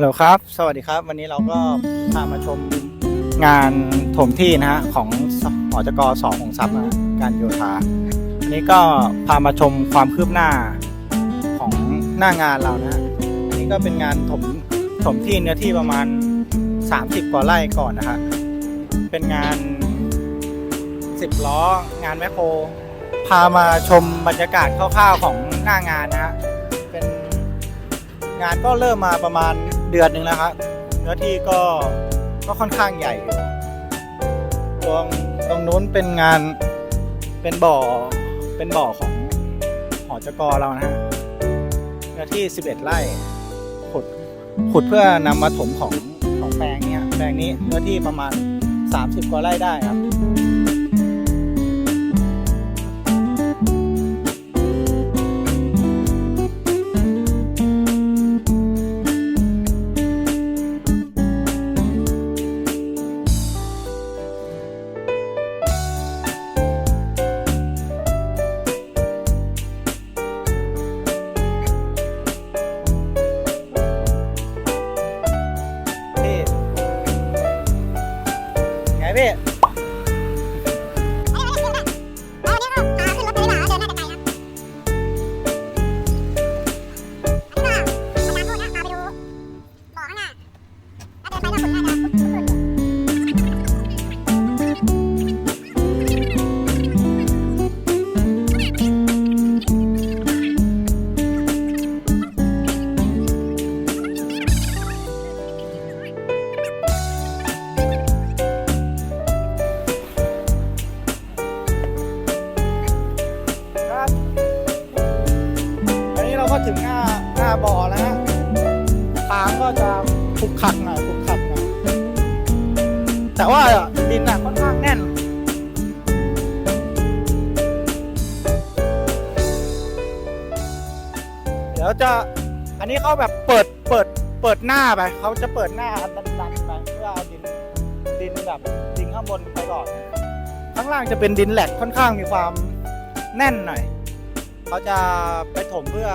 ฮัลโหลครับ สวัสดีครับ วันนี้เราก็พามาชมงานถมที่นะฮะของหอจกสองของทรัพย์นะการโยธาวันนี้ก็พามาชมความคืบหน้าของหน้างานเรานะฮะอันนี้ก็เป็นงานถมถมที่เนื้อที่ประมาณ 30 กว่าไร่ก่อนนะฮะเป็นงาน 10 ล้องานแมคโคร พามาชมบรรยากาศคร่าวๆของหน้างานนะฮะเป็นงานก็เริ่มมาประมาณ เดือนหนึ่งแล้วครับเนื้อที่ก็ก็ค่อนข้างใหญ่อยู่ตรงตรงนู้นเป็นงานเป็นบ่อเป็นบ่อของหอจกเรานะฮะเนื้อที่ 11 ไร่ขุดขุดเพื่อนำมาถมของของแปลงเนี้ยแปลงนี้เนื้อที่ประมาณ 30 กว่าไร่ได้ครับ พี่ แต่ว่าดินน่ะค่อนข้างแน่น เดี๋ยวจะอันนี้เขาแบบเปิดเปิดเปิดหน้าไปเขาจะเปิดหน้าดันดันไปเพื่อเอาดินดินแบบดินข้างบนไปก่อนข้างล่างจะเป็นดินแหลกค่อนข้างมีความแน่นหน่อยเขาจะไปถมเพื่อ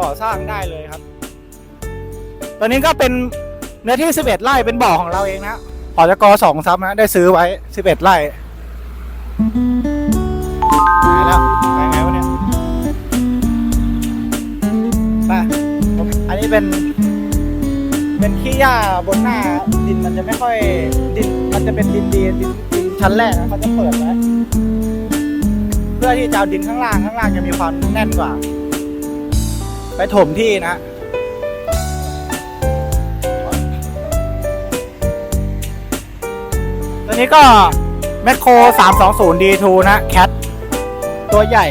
ก่อสร้างได้เลยครับ ตอนนี้ก็เป็น เนื้อที่ 11 ไร่เป็นบ่อของเราเองนะหอจกสองซับนะ ได้ซื้อไว้ 11 ไร่ไปแล้วไปไงวะเนี่ยไปอันนี้เป็น เป็นขี้หญ้าบนหน้าดินมันจะไม่ค่อยดินมันจะเป็นดินดีดินดินชั้นแรกนะเขาจะเปิดไว้เพื่อที่จะเอาดินข้างล่างข้างล่างจะมีความแน่นกว่า ไปถมที่นะ ตัวนี้ก็แมคโคร320 D2 นะแคทตัวใหญ่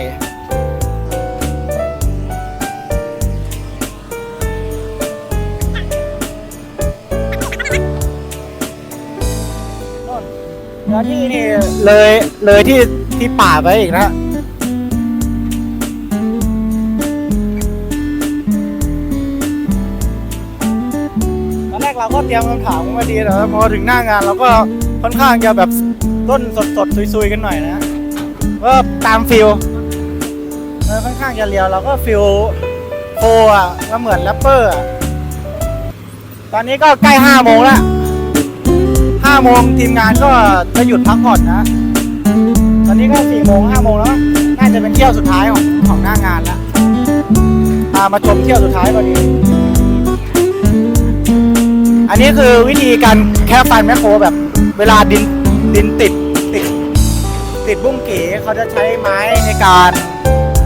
เนื้วที่นี่เลยเลยที่ที่ป่าไปอีกนะ ตรียมคำถามมาดีแต่พอถึงหน้างานเราก็ค่อนข้างจะแบบต้นสดๆซุยๆกันหน่อยนะก็ตามฟิลเออค่อนข้างจะเรียวเราก็ฟิลโฟอะก็เหมือนแรปเปอร์ตอนนี้ก็ใกล้ห้าโมงแล้วห้าโมงทีมงานก็จะหยุดพักผ่อนนะ ตอนนี้ก็สี่โมงห้าโมงแล้ว น่าจะเป็นเที่ยวสุดท้ายของของหน้างานแล้วพามาชมเที่ยวสุดท้ายพอดี อันนี้คือวิธีการแค่ฟันแมคโครแบบ เวลาดินดินติดติดติดบุ้งเก๋เขาจะใช้ไม้ในการ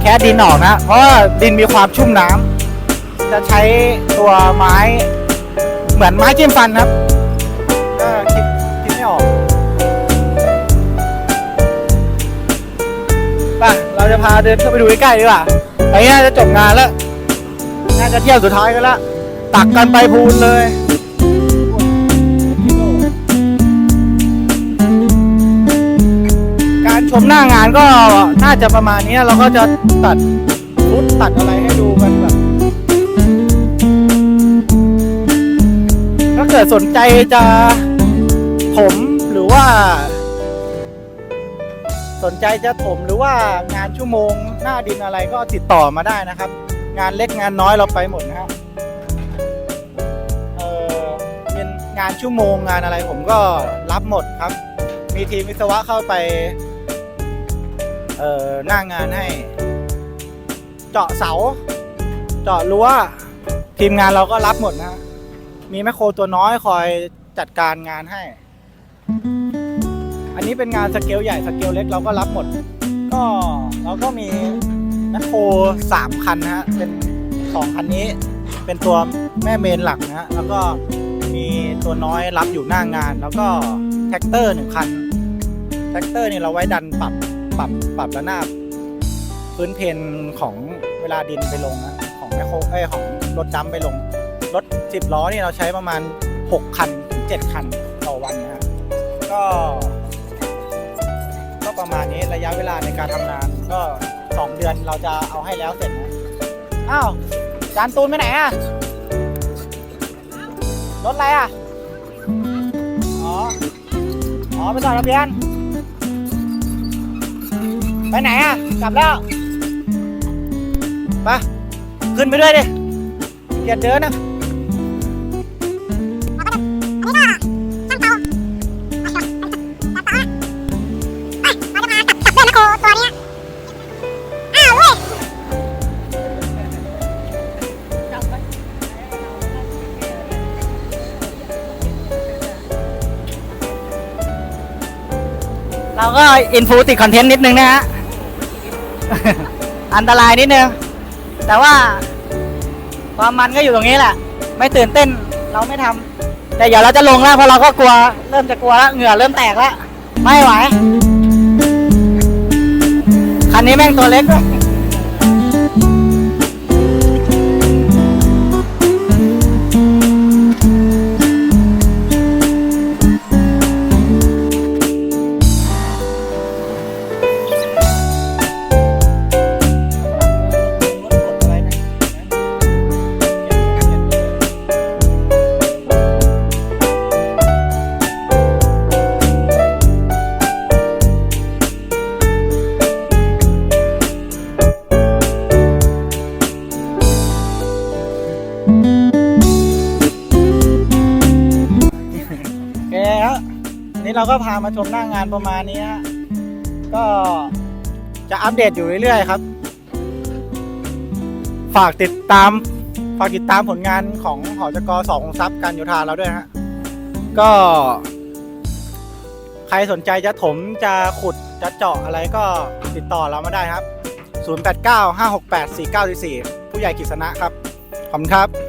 แค่ดินออกนะ เพราะว่าดินมีความชุ่มน้ำจะใช้ตัวไม้เหมือนไม้จิ้มฟันครับก็คิดคิดไม่ออกไป่ะเราจะพาเดินเข้าไปดูใกล้ๆดีกว่าไปน่าจะจบงานแล้วน่าจะเที่ยวสุดท้ายกันแล้วตักกันไปพูนเลย ชมหน้างานก็น่าจะประมาณนี้เราก็จะตัดฟุตตัดอะไรให้ดูกันแบบถ้าเกิดสนใจจะผมหรือว่า สนใจจะถมหรือว่างานชั่วโมงหน้าดินอะไรก็ติดต่อมาได้นะครับ งานเล็กงานน้อยเราไปหมดนะครับงานชั่วโมงงานอะไรผมก็รับหมดครับ มีทีมวิศวะเข้าไป เอ่อหน้างานให้ เจาะเสา เจาะรั้วทีมงานเราก็รับหมดนะ มีแมคโครตัวน้อยคอยจัดการงานให้ อันนี้เป็นงานสเกลใหญ่สเกลเล็กเราก็รับหมด ก็เราก็มีแมคโครสามคันนะฮะเป็นสองคันนี้เป็นตัวแม่เมนหลักนะฮะแล้วก็มีตัวน้อยรับอยู่หน้างาน แล้วก็แท็กเตอร์หนึ่งคันแท็กเตอร์นี่เราไว้ดันปรับ ปรับปรับระนาบพื้นเพนของเวลาดินไปลงนะของแมคโครเอ้ยของรถดำไปลง รถสิบล้อนี่เราใช้ประมาณ 6 คันถึง7คันต่อวันนะฮะก็ ก็ประมาณนี้ระยะเวลาในการทำงานก็ 2 เดือนเราจะเอาให้แล้วเสร็จนะอ้าวจานตูนไปไหนอะรถอะไรอะอ๋อ อ๋อไปต่อทะเบียน ไปไหนอะ กลับแล้วไปขึ้นไปด้วยดิเกียดเดินนะเราก็อินฟูติดคอนเทนต์นิดนึงนะฮะ อันตรายนิดนึง แต่ว่า ความมันก็อยู่ตรงนี้แหละ ไม่ตื่นเต้นเราไม่ทำแต่เดี๋ยวเราจะลงแล้วเพราะเราก็กลัว เริ่มจะกลัวแล้วเหงื่อเริ่มแตกแล้วไม่ไหว คันนี้แม่งตัวเล็กด้วย เราก็พามาชมหน้างานประมาณนี้ฮะก็จะอัปเดตอยู่เรื่อยๆครับ ฝากติดตามฝากติดตามผลงานของหอจกสองของทรัพย์การโยธาเราด้วยฮะก็ ใครสนใจจะถมจะขุดจะเจาะอะไรก็ติดต่อเรามาได้ครับ 089 568 4944 ผู้ใหญ่กฤษณะครับ ขอบคุณครับ